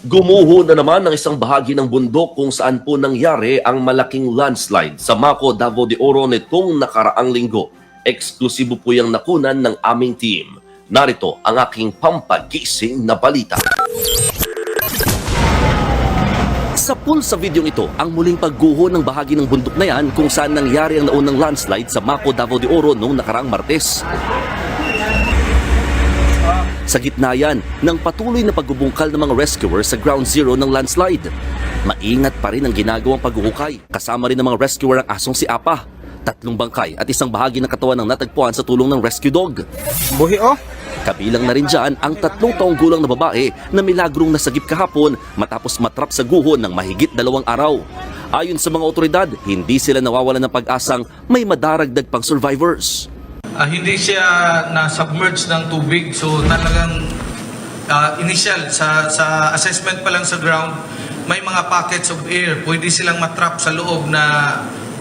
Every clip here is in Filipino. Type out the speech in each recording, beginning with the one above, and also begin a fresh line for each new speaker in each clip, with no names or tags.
Gumuho na naman ng isang bahagi ng bundok kung saan po nangyari ang malaking landslide sa Mako, Davao de Oro nitong nakaraang linggo. Eksklusibo po yung nakunan ng aming team. Narito ang aking pampagising na balita. Sa pool sa videong ito, ang muling pagguho ng bahagi ng bundok na yan kung saan nangyari ang naunang landslide sa Mako, Davao de Oro noong nakaraang Martes. Sa gitna yan ng patuloy na pagbubungkal ng mga rescuers sa ground zero ng landslide. Maingat pa rin ang ginagawang paghuhukay. Kasama rin ng mga rescuer ang asong si Apa. Tatlong bangkay at isang bahagi ng katawan ng natagpuan sa tulong ng rescue dog.
Buhi oh.
Kabilang na rin dyan ang tatlong taong gulang na babae na milagrong nasagip kahapon matapos matrap sa guho ng mahigit dalawang araw. Ayon sa mga otoridad, hindi sila nawawalan ng pag-asang may madaragdag pang survivors.
Ah, hindi siya na-submerge ng tubig. So talagang ah, initial sa, sa assessment pa lang sa ground, may mga pockets of air. Pwede silang matrap sa loob na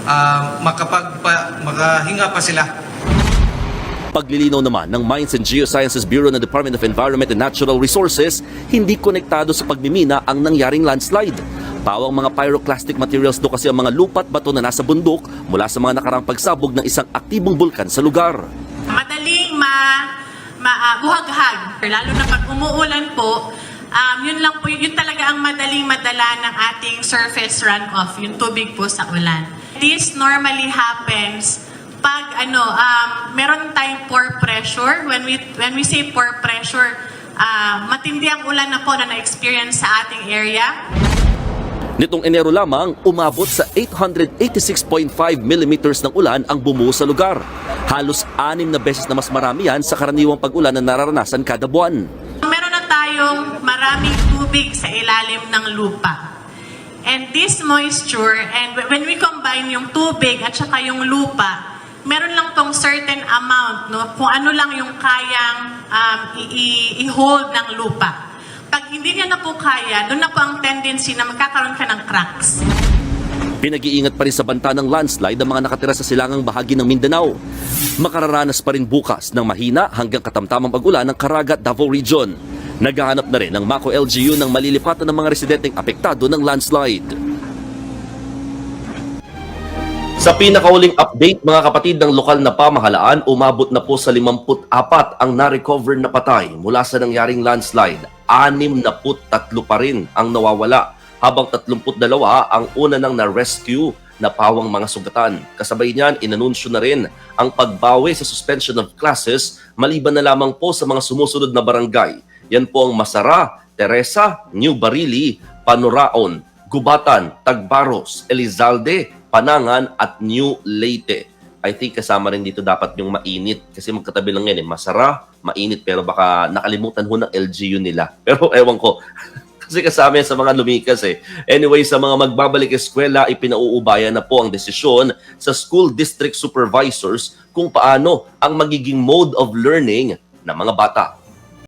ah, makapag pa, makahinga pa sila.
Paglilinaw naman ng Mines and Geosciences Bureau ng Department of Environment and Natural Resources, hindi konektado sa pagmimina ang nangyaring landslide. Pawang mga pyroclastic materials do kasi ang mga lupa at bato na nasa bundok mula sa mga nakarang pagsabog ng isang aktibong bulkan sa lugar.
madaling ma, ma ah, buhaghag. Lalo na pag umuulan po, um, yun lang po, yun talaga ang madaling madala ng ating surface runoff, yung tubig po sa ulan. This normally happens pag ano, um, meron tayong pore pressure. When we, when we say pore pressure, ah, matindi ang ulan na po na na-experience sa ating area.
Nitong Enero lamang, umabot sa 886.5 millimeters ng ulan ang bumuo sa lugar. Halos anim na beses na mas marami yan sa karaniwang pag-ulan na nararanasan kada buwan.
Meron na tayong maraming tubig sa ilalim ng lupa. And this moisture, and when we combine yung tubig at saka yung lupa, meron lang tong certain amount, no? kung ano lang yung kayang um, i-hold ng lupa. Pag hindi niya na po kaya, doon na po ang tendency na magkakaroon ka ng cracks.
Pinag-iingat pa rin sa banta ng landslide ang mga nakatira sa silangang bahagi ng Mindanao. Makararanas pa rin bukas ng mahina hanggang katamtamang pag-ulan ng Caraga, Davao Region. Naghahanap na rin ng Mako LGU ng malilipatan ng mga residenteng apektado ng landslide. Sa pinakahuling update mga kapatid ng lokal na pamahalaan, umabot na po sa 54 ang na-recover na patay mula sa nangyaring landslide. 63 pa rin ang nawawala, habang 32 ang una nang na-rescue na pawang mga sugatan. Kasabay niyan, inanunsyo na rin ang pagbawi sa suspension of classes maliban na lamang po sa mga sumusunod na barangay. Yan po ang Masara, Teresa, New Barili, Panuraon, Gubatan, Tagbaros, Elizalde, Panangan at New Leyte. I think kasama rin dito dapat yung mainit kasi magkatabi lang yan eh. Masara, mainit pero baka nakalimutan ho ng LGU nila. Pero ewan ko. kasi kasama yan sa mga lumikas eh. Anyway, sa mga magbabalik eskwela, ipinauubayan na po ang desisyon sa school district supervisors kung paano ang magiging mode of learning ng mga bata.